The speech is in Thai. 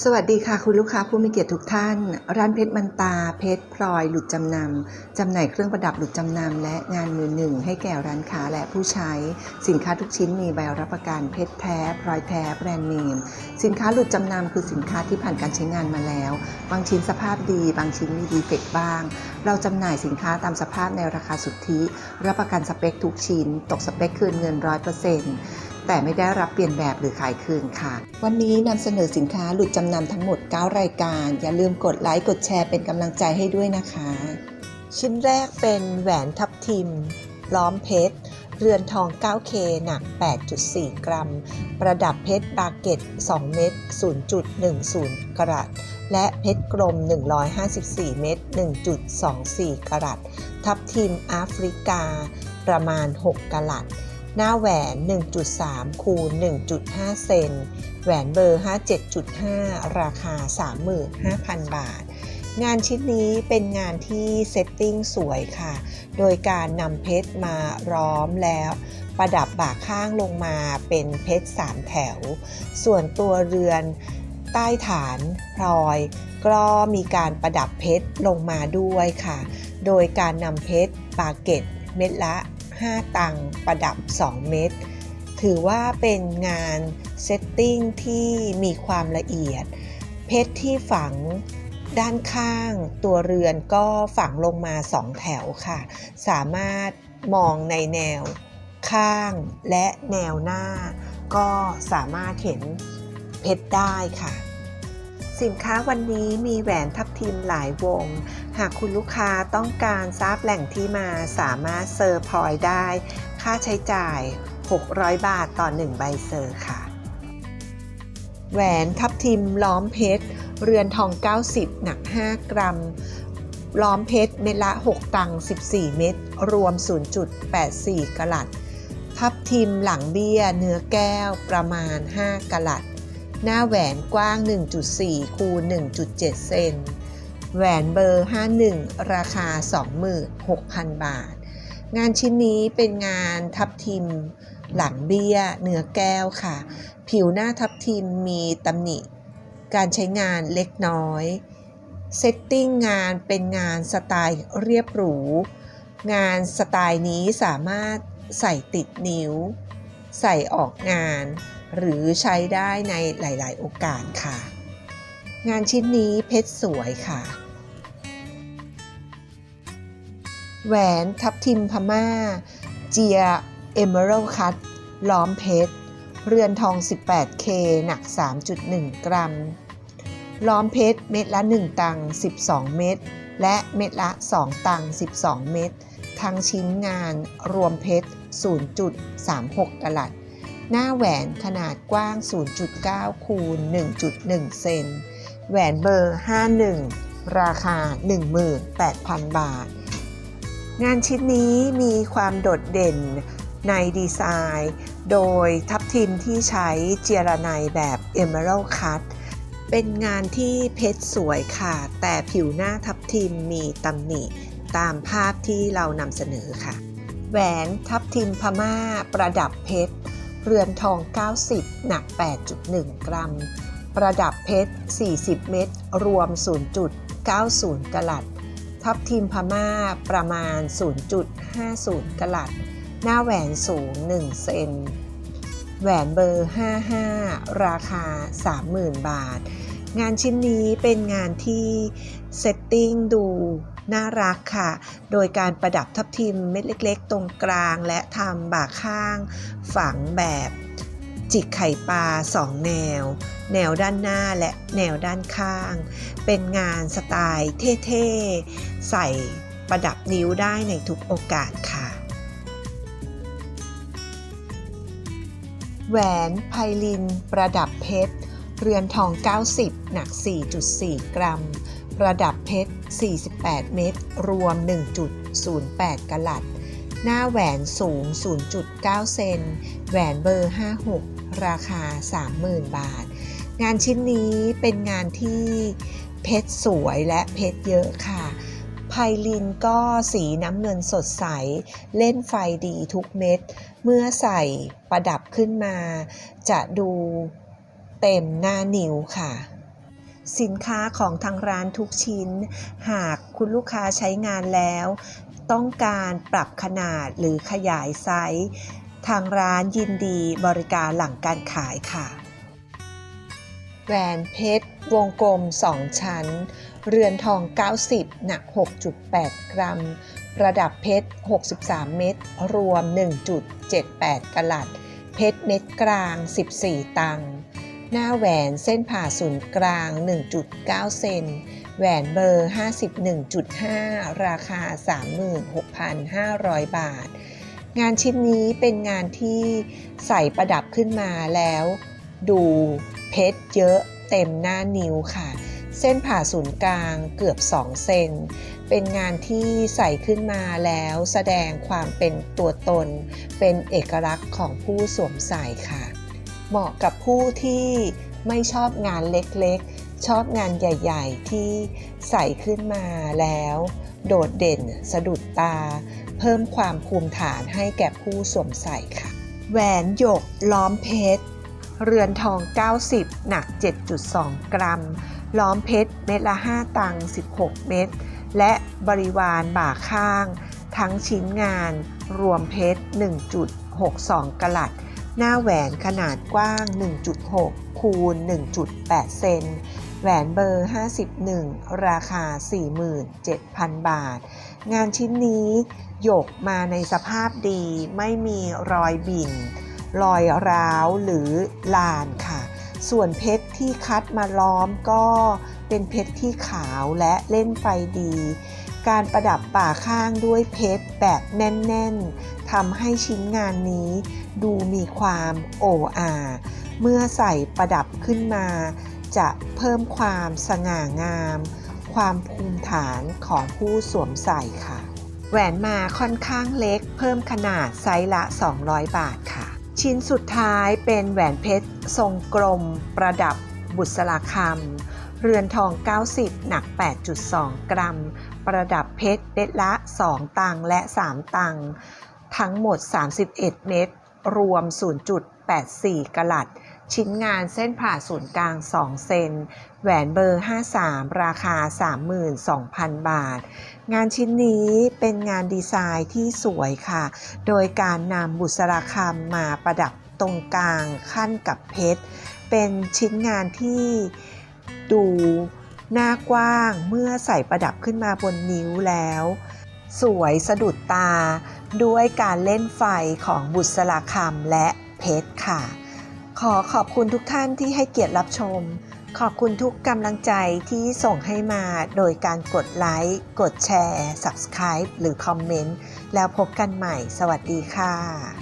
สวัสดีค่ะ คุณลูกค้าผู้มีเกียรติทุกท่าน ร้านเพชรมันตา เพชรพลอยหลุดจำนำจำหน่ายเครื่องประดับหลุดจำนำและงานมือหนึ่ง ให้แก่ร้านค้าและผู้ใช้ สินค้าทุกชิ้นมีใบรับประกันเพชรแท้พลอยแท้แบรนด์เนม สินค้าหลุดจำนำคือสินค้าที่ผ่านการใช้งานมาแล้ว บางชิ้นสภาพดี บางชิ้นมีดีเฟกต์บ้าง เราจำหน่ายสินค้าตามสภาพในราคาสุทธิ รับประกันสเปคทุกชิ้น ตกสเปคคืนเงินร้อยเปอร์เซ็นต์ แต่ไม่ได้รับเปลี่ยนแบบหรือขายคืนค่ะ วันนี้นำเสนอสินค้าหลุดจำนำทั้งหมด 9 รายการ อย่าลืมกดไลค์กดแชร์เป็นกำลังใจให้ด้วยนะคะ ชิ้นแรกเป็นแหวนทับทิม ล้อมเพชร เรือนทอง 9K หนัก 8.4 กรัม ประดับเพชรบาเกต 2 เม็ด 0.10 กรัตและเพชรกลม 154 เม็ด 1.24 กรัต ทับทิมแอฟริกา ประมาณ 6กรัต หน้าแหวน 1.3 คูณ 1.5 เซน แหวนเบอร์ 57.5 ราคา 35,000 บาท งานชิ้นนี้เป็นงานที่เซตติ้งสวยค่ะ โดยการนำเพชรมาร้อมแล้ว ประดับบ่าข้างลงมาเป็นเพชร 3 แถว ส่วนตัวเรือนใต้ฐานพลอย ก็มีการประดับเพชรลงมาด้วยค่ะ โดยการนำเพชรบาเก็ตเม็ดละ 5 ตังค์ประดับ 2 เม็ดถือว่าเป็นงานเซตติ้งที่มีความละเอียด เพชรที่ฝังด้านข้างตัวเรือนก็ฝังลงมา2แถวค่ะ สามารถมองในแนวข้างและแนวหน้า ก็สามารถเห็นเพชรได้ค่ะ สินค้าวันนี้มีแหวนทับทิมหลายวง หากคุณลูกค้าต้องการทราบแหล่งที่มาสามารถเซอร์พอยได้ ค่าใช้จ่าย 600 บาทต่อ 1 ใบเซอร์ค่ะ แหวนทับทิมล้อมเพชร เรือนทอง 90 หนัก 5 กรัม ล้อมเพชรเม็ดละ 6 ตัง 14 เม็ด รวม 0.84กะลัด ทับทิมหลังเบี้ยเนื้อแก้วประมาณ 5กะลัด หน้าแหวนกว้าง 1.4 คูณ 1.7 เซน แหวนเบอร์ 51 ราคา 26,000 บาท งานชิ้นนี้เป็นงานทับทิม หลังเบี้ย เนื้อแก้วค่ะ ผิวหน้าทับทิมมีตำหนิ การใช้งานเล็กน้อย เซตติ้งงานเป็นงานสไตล์เรียบหรู งานสไตล์นี้สามารถใส่ติดนิ้ว ใส่ออกงาน หรือใช้ได้ในหลาย ๆ โอกาสค่ะ งานชิ้นนี้เพชรสวยค่ะ แหวนทับทิมพม่า เจียเอเมอรัลคัตล้อมเพชร เรือนทอง 18K หนัก 3.1 กรัม ล้อมเพชรเม็ดละ 1 ตังค์12 เม็ด และเม็ดละ 2 ตังค์12 เม็ด ทั้งชิ้นงานรวมเพชร 0.36กะลัด หน้าแหวนขนาดกว้าง 0.9 คูณ 1.1 เซน แหวนเบอร์ 51 ราคา 18,000 บาท งานชิ้นนี้มีความโดดเด่นในดีไซน์ โดยทับทิมที่ใช้เจยรไนแบบ Emerald Cut เป็นงานที่เพชรสวยค่ะ แต่ผิวหน้าทับทิมมีตำหนิตามภาพที่เรานำเสนอค่ะ แหวนทับทิมพม่าประดับเพชร เรือนทอง 90 หนัก 8.1 กรัม ประดับเพชร 40 เม็ด รวม 0.90 กลัด ทับทิมพม่าประมาณ 0.50 กลัด หน้าแหวนสูง 1 เซน แหวนเบอร์ 55 ราคา 30,000 บาท งานชิ้นนี้เป็นงานที่เซตติ้งดู น่ารักค่ะ โดยการประดับทับทิมเม็ดเล็กๆ ตรงกลาง และทำบ่าข้าง ฝังแบบจิกไข่ปลาสองแนว แนวด้านหน้าและแนวด้านข้าง เป็นงานสไตล์เท่ๆ ใส่ประดับนิ้วได้ในทุกโอกาสค่ะ แหวนไพลินประดับเพชร เรือนทอง 90 หนัก 4.4 กรัม ประดับเพชร 48 เม็ดรวม 1.08 กะลัด หน้าแหวนสูง 0.9 เซน แหวนเบอร์ 56 ราคา 30,000 บาท งานชิ้นนี้เป็นงานที่เพชรสวยและเพชรเยอะค่ะไพลินก็สีน้ำเงินสดใส เล่นไฟดีทุกเม็ด เมื่อใส่ประดับขึ้นมา จะดูเต็มหน้านิ้วค่ะ สินค้าของทางร้านทุกชิ้น หากคุณลูกค้าใช้งานแล้ว ต้องการปรับขนาดหรือขยายไซส์ทางร้านยินดีบริการหลังการขายค่ะ แหวนเพชร วงกลม 2 ชั้น เรือนทอง 90 หนัก 6.8 กรัม ระดับเพชร 63 เม็ด รวม 1.78กะลัด เพชรเม็ดกลาง 14 ตังค์ หน้าแหวนเส้นผ่าศูนย์กลาง 1.9 เซน แหวนเบอร์ 51.5 ราคา 36,500 บาท งานชิ้นนี้เป็นงานที่ใส่ประดับขึ้นมาแล้ว ดูเพชรเยอะเต็มหน้านิ้วค่ะ เส้นผ่าศูนย์กลางเกือบ 2 เซน เป็นงานที่ใส่ขึ้นมาแล้วแสดงความเป็นตัวตน เป็นเอกลักษณ์ของผู้สวมใส่ค่ะ เหมาะกับผู้ที่ไม่ชอบงานเล็กๆ ชอบงานใหญ่ ๆ ที่ใส่ขึ้นมาแล้ว โดดเด่น สะดุดตา เพิ่มความภูมิฐานให้แก่ผู้สวมใส่ค่ะ แหวนหยกล้อมเพชร เรือนทอง 90 หนัก 7.2 กรัม ล้อมเพชรเม็ดละ 5 ตังค์16 เม็ด และบริวารบ่าข้าง ทั้งชิ้นงาน รวมเพชร 1.62กะลัด หน้าแหวนขนาดกว้าง 1.6 คูณ 1.8 เซน แหวนเบอร์ 51 ราคา 47,000 บาท งานชิ้นนี้หยกมาในสภาพดีไม่มีรอยบิ่น รอยร้าวหรือลานค่ะ ส่วนเพชรที่คัดมาล้อมก็เป็นเพชรที่ขาวและเล่นไฟดี การประดับป่าข้างด้วยเพชรแบบแน่นๆ ทำให้ชิ้นงานนี้ดูมีความโอ้อาเมื่อใส่ประดับขึ้นมา จะเพิ่มความสง่างาม ความภูมิฐานของผู้สวมใส่ค่ะ แหวนมาค่อนข้างเล็ก เพิ่มขนาดไซส์ละ 200 บาทค่ะ ชิ้นสุดท้ายเป็นแหวนเพชร ทรงกลม ประดับบุษราคำเรือนทอง 90 หนัก 8.2 กรัม ประดับเพชรเม็ดละ 2 ตังและ 3 ตัง ทั้งหมด 31 เม็ดรวม 0.84 กลัด ชิ้นงานเส้นผ่าศูนย์กลาง 2 เซน แหวนเบอร์ 53 ราคา 32,000 บาท งานชิ้นนี้เป็นงานดีไซน์ที่สวยค่ะ โดยการนำบุษราคำมาประดับตรงกลางขั้นกับเพชร เป็นชิ้นงานที่ดูหน้ากว้างเมื่อใส่ประดับขึ้นมาบนนิ้วแล้ว สวยสะดุดตา ด้วยการเล่นไฟของบุษราคำและเพชรค่ะ ขอขอบคุณทุกท่านที่ให้เกียรติรับชม ขอบคุณทุกกำลังใจที่ส่งให้มาโดยการกดไลค์ กดแชร์ Subscribe หรือคอมเมนต์ แล้วพบกันใหม่ สวัสดีค่ะ